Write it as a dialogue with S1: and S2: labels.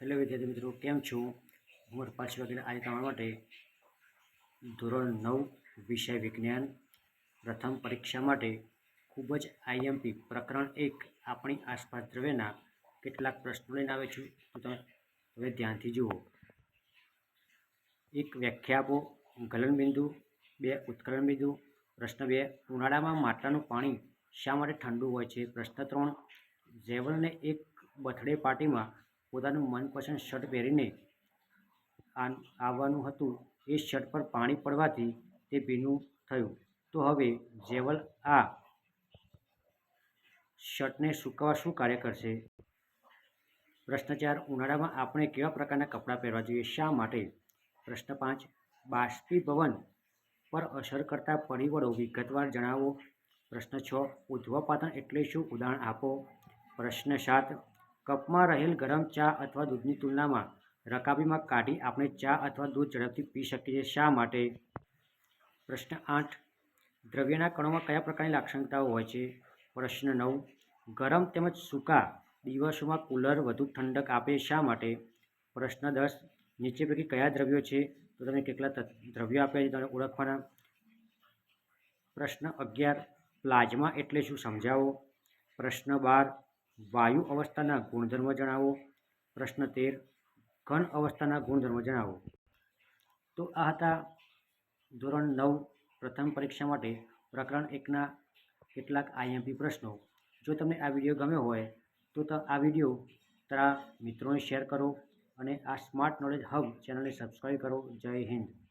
S1: Hello વિદ્યાર્થી મિત્રો, કેમ છો? હું પાંચ વગેરે આજે તમારા માટે ધોરણ નવ, વિષય વિજ્ઞાન પ્રથમ પરીક્ષા માટે ખૂબ જ આઈએમપી પ્રકરણ એક આપણી આસપાસ દ્રવ્યના કેટલાક પ્રશ્નો લઈને આવે છું. તો તમે હવે ધ્યાનથી જુઓ. એક વ્યાખ્યા આપો ગલનબિંદુ બે ઉત્કલન બિંદુ, પ્રશ્ન બે, ઉનાળામાં માટલાનું પાણી શા માટે ઠંડુ હોય છે? પ્રશ્ન ત્રણ ઝેવલને એક બર્થડે પાર્ટીમાં પોતાનું મનપસંદ શર્ટ પહેરીને આવવાનું હતું. એ શર્ટ પર પાણી પડવાથી તે ભીનું થયું. તો હવે જેવલ આ શર્ટને સૂકવવા શું કાર્ય કરશે? પ્રશ્ન ચાર ઉનાળામાં આપણે કેવા પ્રકારના કપડાં પહેરવા જોઈએ? શા માટે? પ્રશ્ન પાંચ. બાષ્પીભવન પર અસર કરતા પરિબળો વિગતવાર જણાવો. પ્રશ્ન છ. ઉધ્વપાતન એટલે શું? ઉદાહરણ આપો. પ્રશ્ન સાત. કપમાં રહેલ ગરમ ચા અથવા દૂધની તુલનામાં રકાબીમાં કાઢી આપણે ચા અથવા દૂધ ઝડપથી પી શકીએ શા માટે? પ્રશ્ન આઠ. દ્રવ્યના કણોમાં કયા પ્રકારની લાક્ષણિકતાઓ હોય છે? પ્રશ્ન નવ. ગરમ તેમજ સૂકા દિવસોમાં કુલર વધુ ઠંડક આપે શા માટે? પ્રશ્ન દસ. નીચે પૈકી કયા દ્રવ્યો છે? તો તમે કેટલા દ્રવ્યો આપ્યા છે તમે ઓળખવાના. પ્રશ્ન અગિયાર. પ્લાઝમા એટલે શું સમજાવો? પ્રશ્ન બાર. વાયુ અવસ્થાના ગુણધર્મો જણાવો. પ્રશ્ન તેર, ઘન અવસ્થાના ગુણધર્મ જણાવો. તો આ હતા ધોરણ નવ, પ્રથમ પરીક્ષા માટે પ્રકરણ એકના કેટલાક આઈએમપી પ્રશ્નો. જો તમને આ વીડિયો ગમ્યો હોય, તો આ વીડિયો તારા મિત્રોને શેર કરો અને આ સ્માર્ટ નોલેજ હબ ચેનલને સબસ્ક્રાઈબ કરો. જય હિન્દ.